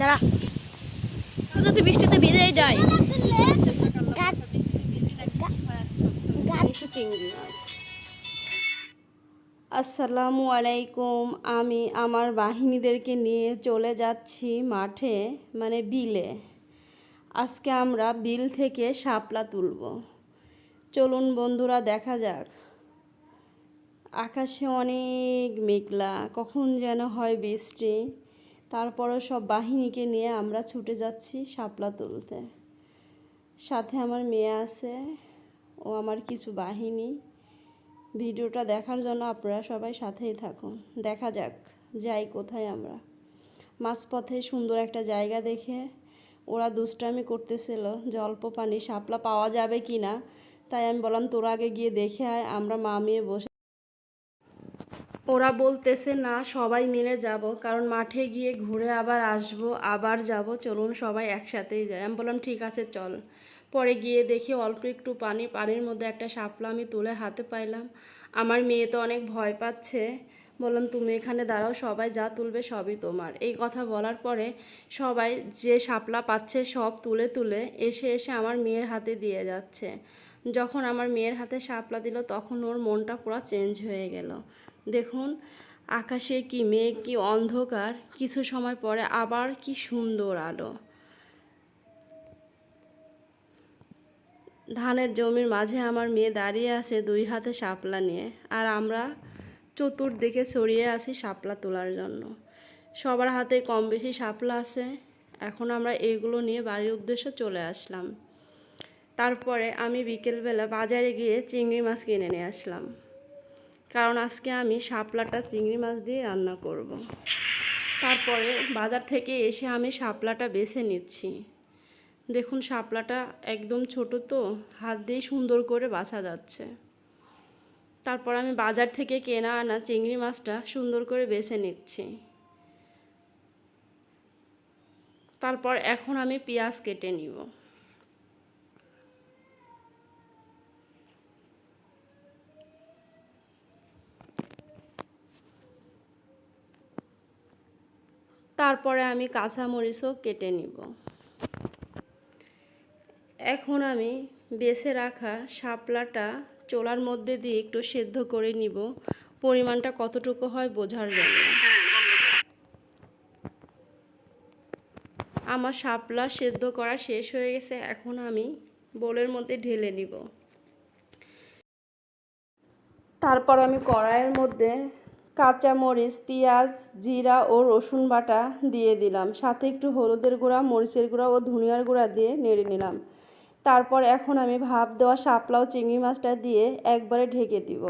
দাঁড়া। যদি বৃষ্টিতে ভিজেই যায়। চিংড়ি মাছ। আসসালামু আলাইকুম। আমি আমার বাহিনীদেরকে নিয়ে চলে যাচ্ছি মাঠে মানে বিলে। আজকে আমরা বিল থেকে শাপলা তুলব। চলুন বন্ধুরা দেখা যাক। আকাশে অনেক মেঘলা কখন যেন হয় বৃষ্টি। তারপরও সব বাহিনীকে নিয়ে আমরা ছুটে যাচ্ছি শাপলা তুলতে। সাথে আমার মেয়ে আছে, ও আমার কিছু বাহিনী। ভিডিওটা দেখার জন্য আপনারা সবাই সাথেই থাকুন। দেখা যাক, যাই কোথায় আমরা। মাঝপথে সুন্দর একটা জায়গা দেখে ওরা দুষ্টামি করতেছিল যে অল্প পানি শাপলা পাওয়া যাবে কি না তাই আমি বললাম, তোরা আগে গিয়ে দেখে আয়, আমরা মা মেয়ে বসে ওরা বলতেছে, না, সবাই মিলে যাব। কারণ মাঠে গিয়ে ঘুরে আবার আসব, আবার যাব। চলুন সবাই একসাথেই যাই। আমি বললাম, ঠিক আছে, চল। পরে গিয়ে দেখি অল্প একটু পানি, পানির মধ্যে একটা সাপলা আমি তুলে হাতে পাইলাম। আমার মেয়ে তো অনেক ভয় পাচ্ছে। বললাম, তুমি এখানে দাঁড়াও, সবাই যা তুলবে সবই তোমার। এই কথা বলার পরে সবাই যে সাপলা পাচ্ছে সব তুলে তুলে এসে এসে আমার মেয়ের হাতে দিয়ে যাচ্ছে। যখন আমার মেয়ের হাতে সাপলা দিল, তখন ওর মনটা পুরো চেঞ্জ হয়ে গেল। দেখুন, আকাশে কি মেঘ, কি অন্ধকার, কিছু সময় পরে আবার কি সুন্দর আলো। ধানের জমির মাঝে আমার মেয়ে দাঁড়িয়ে আছে দুই হাতে শাপলা নিয়ে, আর আমরা চতুর্দিকে ছড়িয়ে আছি শাপলা তোলার জন্য। সবার হাতে কম বেশি শাপলা আছে। এখন আমরা এইগুলো নিয়ে বাড়ির উদ্দেশ্যে চলে আসলাম। তারপরে আমি বিকেলবেলা বাজারে গিয়ে চিংড়ি মাছ কিনে নিয়ে আসলাম। কারণ আজকে আমি শাপলাটা চিংড়ি মাছ দিয়ে রান্না করব। তারপরে বাজার থেকে এসে আমি শাপলাটা বেছে নিচ্ছি। দেখুন, শাপলাটা একদম ছোট তো, হাত দিয়ে সুন্দর করে বাছা যাচ্ছে। তারপর আমি বাজার থেকে কেনা আনা চিংড়ি মাছটা সুন্দর করে বেছে নিচ্ছি। তারপর এখন আমি পেঁয়াজ কেটে নিব। তারপরে আমি কাঁচামরিচও কেটে নিব। এখন আমি বেছে রাখা শাপলাটা চোলার মধ্যে দিয়ে একটু সেদ্ধ করে নিব। পরিমাণটা কতটুকু হয় বোঝার জন্য। আমার শাপলা সেদ্ধ করা শেষ হয়ে গেছে, এখন আমি বোলের মধ্যে ঢেলে নিব। তারপর আমি কড়াইয়ের মধ্যে কাঁচা মরিচ পেঁয়াজ, জিরা ও রসুন বাটা দিয়ে দিলাম। সাথে একটু হলুদের গুঁড়া, মরিচের গুঁড়া ও ধনিয়ার গুঁড়া দিয়ে নেড়ে নিলাম। তারপর এখন আমি ভাপ দেওয়া শাপলা ও চিংড়ি মাছটা দিয়ে একবারে ঢেকে দিব।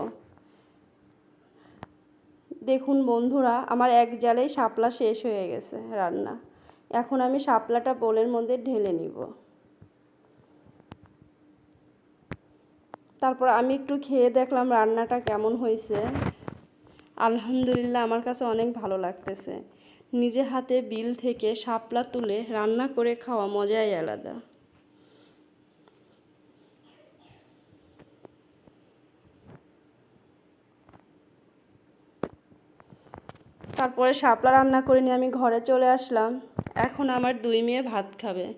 দেখুন বন্ধুরা, আমার এক জালেই শাপলা শেষ হয়ে গেছে রান্না। এখন আমি শাপলাটা বোলের মধ্যে ঢেলে নিব। তারপর আমি একটু খেয়ে দেখলাম রান্নাটা কেমন হয়েছে। আলহামদুলিল্লাহ আমার কাছে অনেক ভালো লাগতেছে। নিজে হাতে বিল থেকে শাপলা তুলে রান্না করে খাওয়া মজাই আলাদা। তারপরে শাপলা রান্না করে নিয়ে আমি ঘরে চলে আসলাম। এখন আমার দুই মেয়ে ভাত খাবে।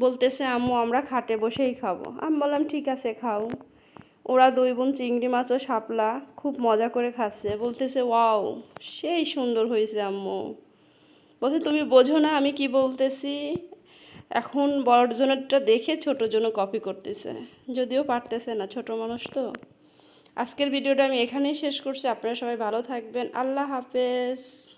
বলতেছে, আম্মু, আমরা খাটে বসেই খাব। আমি বললাম, ঠিক আছে, খাও। ওরা দুই বোন, চিংড়ি মাছ ও শাপলা খুব মজা করে খাচ্ছে। বলতেছে, ওয়াও, সেই সুন্দর হয়েছে আম্মু। বলছে, তুমি বোঝো না আমি কি বলতেছি? এখন বড়জনেরটা দেখে ছোট জন্য কপি করতেছে। যদিও পারতেছে না, ছোট মানুষ তো। আজকের ভিডিওটা আমি এখানেই শেষ করছি। আপনারা সবাই ভালো থাকবেন। আল্লাহ হাফেজ।